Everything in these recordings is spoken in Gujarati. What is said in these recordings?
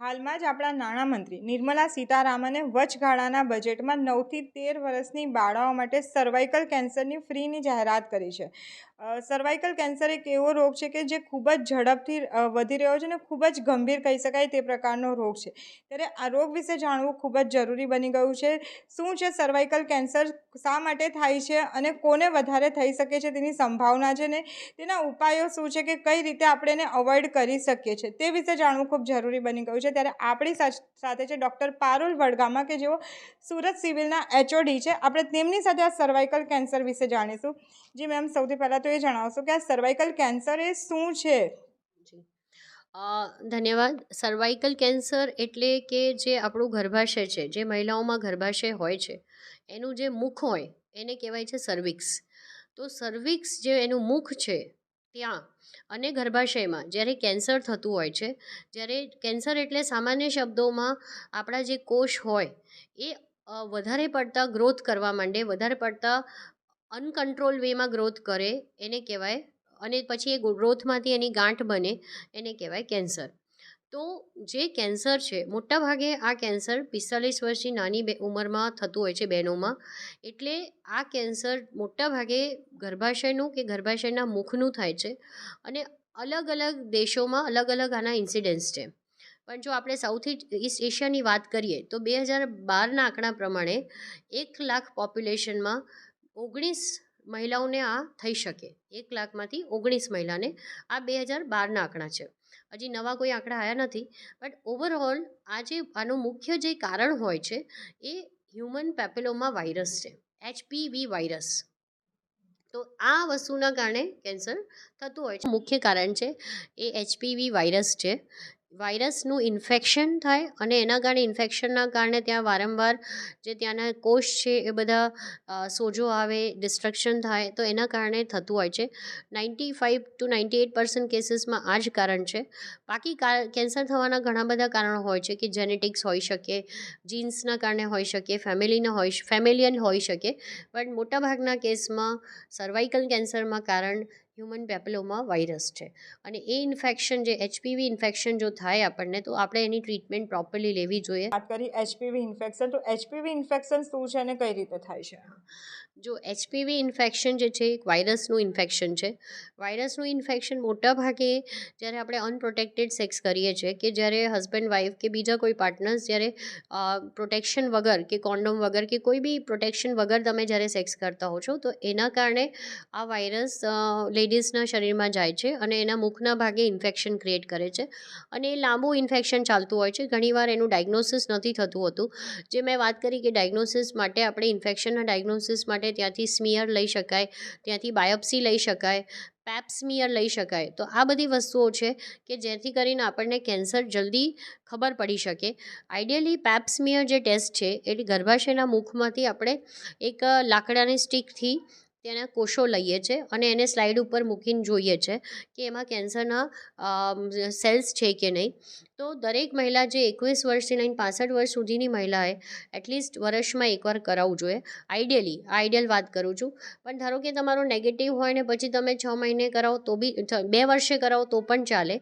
હાલમાં જ આપણા નાણામંત્રી નિર્મલા સીતારામને વચગાળાના બજેટમાં નવથી તેર વર્ષની બાળાઓ માટે સર્વાઇકલ કેન્સરની ફ્રીની જાહેરાત કરી છે. સર્વાઇકલ કેન્સર એક એવો રોગ છે કે જે ખૂબ જ ઝડપથી વધી રહ્યો છે અને ખૂબ જ ગંભીર કહી શકાય તે પ્રકારનો રોગ છે. ત્યારે આ રોગ વિશે જાણવું ખૂબ જ જરૂરી બની ગયું છે. શું છે સર્વાઇકલ કેન્સર શા માટે થાય છે અને કોને વધારે થઈ શકે છે તેની સંભાવના છે ને તેના ઉપાયો શું છે કે કઈ રીતે આપણે એને અવોઇડ કરી શકીએ છીએ તે વિશે જાણવું ખૂબ જરૂરી બની ગયું છે. ત્યારે આપણી સાથે છે ડૉક્ટર પારુલ વડગામા કે જેઓ સુરત સિવિલના એચઓડી છે. આપણે તેમની સાથે આ સર્વાઇકલ કેન્સર વિશે જાણીશું. જી મેમ, સૌથી પહેલાં તો એ જણાવશો કે આ સર્વાઇકલ કેન્સર એ શું છે? ધન્યવાદ. સર્વાઇકલ કેન્સર એટલે કે જે આપણું ગર્ભાશય છે, જે મહિલાઓમાં ગર્ભાશય હોય છે, એનું જે મુખ હોય, એને કહેવાય છે સર્વિક્સ તો સર્વિક્સ જે એનું મુખ છે, ત્યાં અને ગર્ભાશયમાં જ્યારે કેન્સર થતું હોય છે, જ્યારે કેન્સર એટલે સામાન્ય શબ્દોમાં આપણા જે કોષ હોય, એ વધારે પડતા ગ્રોથ કરવા માંડે, વધારે પડતા અનકન્ટ્રોલ વેમાં ગ્રોથ કરે, એને કહેવાય, અને પછી એ ગ્રોથમાંથી એની ગાંઠ બને, એને કહેવાય કેન્સર. તો જે કેન્સર છે, મોટાભાગે આ કેન્સર પિસ્તાલીસ વર્ષની નાની બે, ઉંમરમાં થતું હોય છે બહેનોમાં, એટલે આ કેન્સર મોટાભાગે ગર્ભાશયનું કે ગર્ભાશયના મુખનું થાય છે, અને અલગ અલગ દેશોમાં અલગ અલગ આના ઇન્સિડન્સ છે. પણ જો આપણે સાઉથ ઈસ્ટ એશિયાની વાત કરીએ, તો બે હજાર બારના આંકડા પ્રમાણે એક લાખ પોપ્યુલેશનમાં ઓગણીસ મહિલાઓને આ થઈ શકે. એક લાખમાંથી ઓગણીસ મહિલાને આ બે હજાર બારના આંકડા છે. હજી નવા કોઈ આંકડા આવ્યા નથી, બટ ઓવરઓલ આ જે આનું મુખ્ય જે કારણ હોય છે, એ હ્યુમન પેપેલોમા વાયરસ છે, એચપીવી વાયરસ. તો આ વસ્તુના કારણે કેન્સર થતું હોય છે. મુખ્ય કારણ છે એ એચપીવી વાયરસ છે. વાયરસનું ઇન્ફેક્શન થાય અને એના કારણે ઇન્ફેક્શનના કારણે ત્યાં વારંવાર જે ત્યાંના કોષ છે એ બધા સોજો આવે, ડિસ્ટ્રક્શન થાય, તો એના કારણે થતું હોય છે. Ninety five to ninety eight percent કેસીસમાં આ જ કારણ છે. બાકી કેન્સર થવાના ઘણા બધા કારણો હોય છે કે જેનેટિક્સ હોઈ શકે, જીન્સના કારણે હોઈ શકે, ફેમિલીના હોઈ ફેમિલિયન હોઈ શકે. બટ મોટાભાગના કેસમાં સર્વાઇકલ કેન્સરમાં કારણ હ્યુમન પેપલોમા વાયરસ છે. અને એ ઇન્ફેક્શન જે એચપીવી ઇન્ફેક્શન જો થાય આપણને તો આપણે એની ટ્રીટમેન્ટ પ્રોપરલી લેવી જોઈએ. વાત કરી એચપીવી ઇન્ફેક્શન તો એચપીવી ઇન્ફેક્શન શું છે અને કઈ રીતે થાય છે? જો એચપીવી ઇન્ફેક્શન જે છે એક વાયરસનું ઇન્ફેક્શન છે. વાયરસનું ઇન્ફેક્શન મોટાભાગે જ્યારે આપણે અનપ્રોટેક્ટેડ સેક્સ કરીએ છીએ કે જ્યારે હસબન્ડ વાઈફ કે બીજા કોઈ પાર્ટનર્સ જ્યારે પ્રોટેક્શન વગર કે કોન્ડોમ વગર કે કોઈ બી પ્રોટેક્શન વગર તમે જ્યારે સેક્સ કરતા હો છો તો એના કારણે આ વાયરસ લેડીઝના શરીરમાં જાય છે અને એના મુખના ભાગે ઇન્ફેક્શન ક્રિએટ કરે છે અને એ લાંબુ ઇન્ફેક્શન ચાલતું હોય છે. ઘણીવાર એનું ડાયગ્નોસિસ નથી થતું હોતું. જે મેં વાત કરી કે ડાયગ્નોસિસ માટે આપણે ઇન્ફેક્શનના ડાયગ્નોસિસ માટે ત્યાંથી સ્મિયર લઈ શકાય, ત્યાંથી બાયોપ્સી લઈ શકાય પેપ સ્મિયર લઈ શકાય. તો આ બધી વસ્તુઓ છે કે જેથી કરીને આપણને કેન્સર જલ્દી ખબર પડી શકે. આઈડિયલી પેપ સ્મિયર જે ટેસ્ટ છે એ ગર્ભાશયના મુખમાંથી આપણે એક લાકડાની સ્ટીકથી તેના કોષો લઈએ છીએ અને એને સ્લાઇડ ઉપર મૂકીને જોઈએ છે કે એમાં કેન્સરના સેલ્સ છે કે નહીં. તો દરેક મહિલા જે એકવીસ વર્ષથી લઈને પાસઠ વર્ષ સુધીની મહિલાએ એટલીસ્ટ વર્ષમાં એકવાર કરાવવું જોઈએ. આઈડિયલી આઈડિયલ વાત કરું છું. પણ ધારો કે તમારો નેગેટિવ હોય ને પછી તમે છ મહિને કરાવો તો બી બે વર્ષે કરાવો તો પણ ચાલે.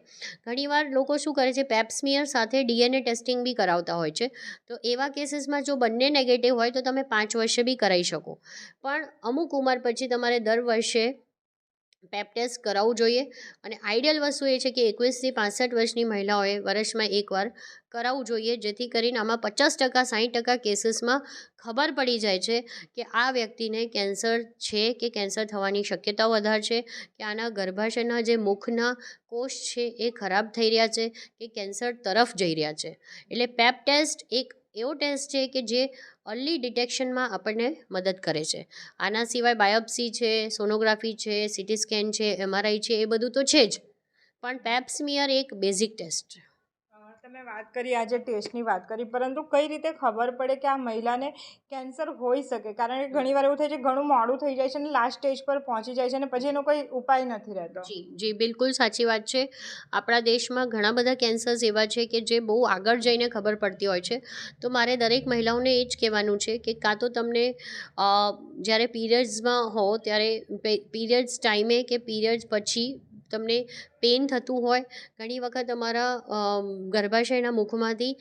ઘણીવાર લોકો શું કરે છે પેપ્સમિયર સાથે ડીએનએ ટેસ્ટિંગ બી કરાવતા હોય છે. તો એવા કેસીસમાં જો બંને નેગેટિવ હોય તો તમે પાંચ વર્ષે બી કરાવી શકો. પણ અમુક ઉંમર પછી તમારે દર વર્ષે પેપ ટેસ્ટ કરાવવું જોઈએ. અને આઈડિયલ વસ્તુ એ છે કે એકવીસથી પાસઠ વર્ષની મહિલાઓએ વર્ષમાં એકવાર કરાવવું જોઈએ, જેથી કરીને આમાં પચાસ ટકા સાઠ ટકા કેસીસમાં ખબર પડી જાય છે કે આ વ્યક્તિને કેન્સર છે કે કેન્સર થવાની શક્યતાઓ વધારે છે, કે આના ગર્ભાશયના જે મુખના કોષ છે એ ખરાબ થઈ રહ્યા છે, કે કેન્સર તરફ જઈ રહ્યા છે. એટલે પેપ ટેસ્ટ એક એવો ટેસ્ટ છે કે જે અર્લી ડિટેક્શનમાં આપણને મદદ કરે છે. આના સિવાય બાયોપ્સી છે, સોનોગ્રાફી છે, સિટી સ્કેન છે એમઆરઆઈ છે, એ બધું તો છે જ. પણ પેપ્સમિયર સ્મિયર એક બેઝિક ટેસ્ટ છે. તમે વાત કરી, આજે ટેસ્ટની વાત કરી, પરંતુ કઈ રીતે ખબર પડે કે આ મહિલાને કેન્સર હોઈ શકે? કારણ કે ઘણીવાર એવું થાય છે, ઘણું મોડું થઈ જાય છે અને લાસ્ટ સ્ટેજ પર પહોંચી જાય છે અને પછી એનો કોઈ ઉપાય નથી રહેતો. જી જી, બિલકુલ સાચી વાત છે. આપણા દેશમાં ઘણા બધા કેન્સર્સ એવા છે કે જે બહુ આગળ જઈને ખબર પડતી હોય છે. તો મારે દરેક મહિલાઓને એ જ કહેવાનું છે કે કાં તો તમને જ્યારે પીરિયડ્સમાં હો ત્યારે પીરિયડ્સ ટાઈમે કે પીરિયડ્સ પછી તમને પેઇન થતું હોય, ઘણી વખત તમારા ગર્ભાશયના મુખમાંથી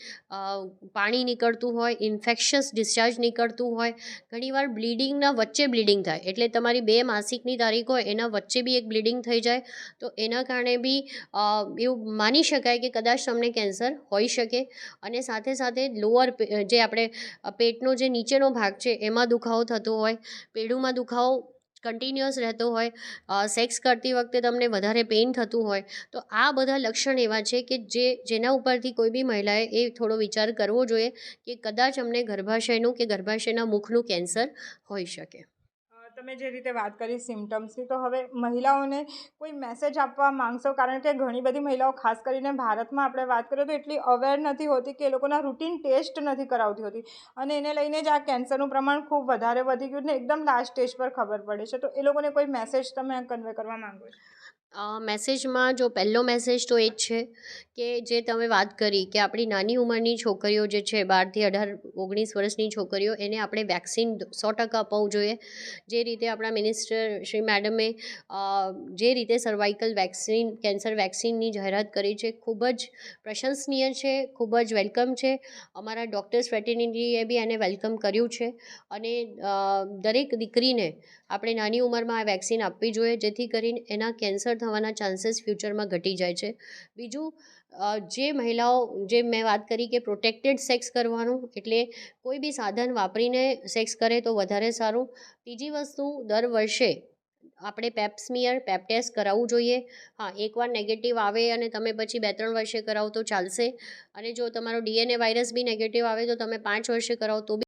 પાણી નીકળતું હોય ઇન્ફેક્શસ ડિસ્ચાર્જ નીકળતું હોય ઘણીવાર બ્લીડિંગના વચ્ચે બ્લીડિંગ થાય. એટલે તમારી બે માસિકની તારીખ હોય, એના વચ્ચે બી એક બ્લીડિંગ થઈ જાય. તો એના કારણે બી એવું માની શકાય કે કદાચ તમને કેન્સર હોઈ શકે. અને સાથે સાથે લોઅર જે આપણે પેટનો જે નીચેનો ભાગ છે, એમાં દુખાવો થતો હોય પેડુમાં દુખાવો કન્ટિન્યુઅસ રહેતો હોય સેક્સ કરતી વખતે તમને વધારે પેઇન થતું હોય, તો આ બધા લક્ષણ એવા છે કે જે જેના ઉપરથી કોઈ બી મહિલાએ એ થોડો વિચાર કરવો જોઈએ કે કદાચ અમને ગર્ભાશયનું કે ગર્ભાશયના મુખનું કેન્સર હોઈ શકે. તમે જે રીતે વાત કરી સિમ્ટમ્સની તો હવે મહિલાઓને કોઈ મેસેજ આપવા માંગશો? કારણ કે ઘણી બધી મહિલાઓ, ખાસ કરીને ભારતમાં આપણે વાત કરીએ તો એટલી અવેર નથી હોતી કે એ લોકોના રૂટીન ટેસ્ટ નથી કરાવતી હોતી. અને એને લઈને જ આ કેન્સરનું પ્રમાણ ખૂબ વધારે વધી ગયું ને, એકદમ લાસ્ટ સ્ટેજ પર ખબર પડે છે. તો એ લોકોને કોઈ મેસેજ તમે કન્વે કરવા માંગો છો? મેસેજમાં જો પહેલો મેસેજ તો એ જ છે કે જે તમે વાત કરી કે આપણી નાની ઉંમરની છોકરીઓ જે છે, બારથી અઢાર, ઓગણીસ વર્ષની છોકરીઓ, એને આપણે વેક્સિન સો ટકા અપાવવું જોઈએ. જે રીતે આપણા મિનિસ્ટર શ્રી મેડમે જે રીતે સર્વાઇકલ વેક્સિન કેન્સર વેક્સિનની જાહેરાત કરી છે, ખૂબ જ પ્રશંસનીય છે, ખૂબ જ વેલકમ છે. અમારા ડૉક્ટર્સ ફ્રેટર્નિટીએ બી એને વેલકમ કર્યું છે. અને દરેક દીકરીને આપણે નાની ઉંમરમાં આ વેક્સિન આપવી જોઈએ, જેથી કરીને એના કેન્સર થવાના ચાન્સીસ ફ્યુચરમાં ઘટી જાય છે. બીજું જે મહિલાઓ, જે મેં વાત કરી કે પ્રોટેક્ટેડ સેક્સ કરવાનું, એટલે કોઈ બી સાધન વાપરીને સેક્સ કરે તો વધારે સારું. ત્રીજી વસ્તુ, દર વર્ષે આપણે પેપ્સમિયર પેપ ટેસ્ટ કરાવવું જોઈએ. હા, એકવાર નેગેટિવ આવે અને તમે પછી બે ત્રણ વર્ષે કરાવો તો ચાલશે. અને જો તમારો ડીએનએ વાયરસ બી નેગેટિવ આવે તો તમે પાંચ વર્ષે કરાવો તો બી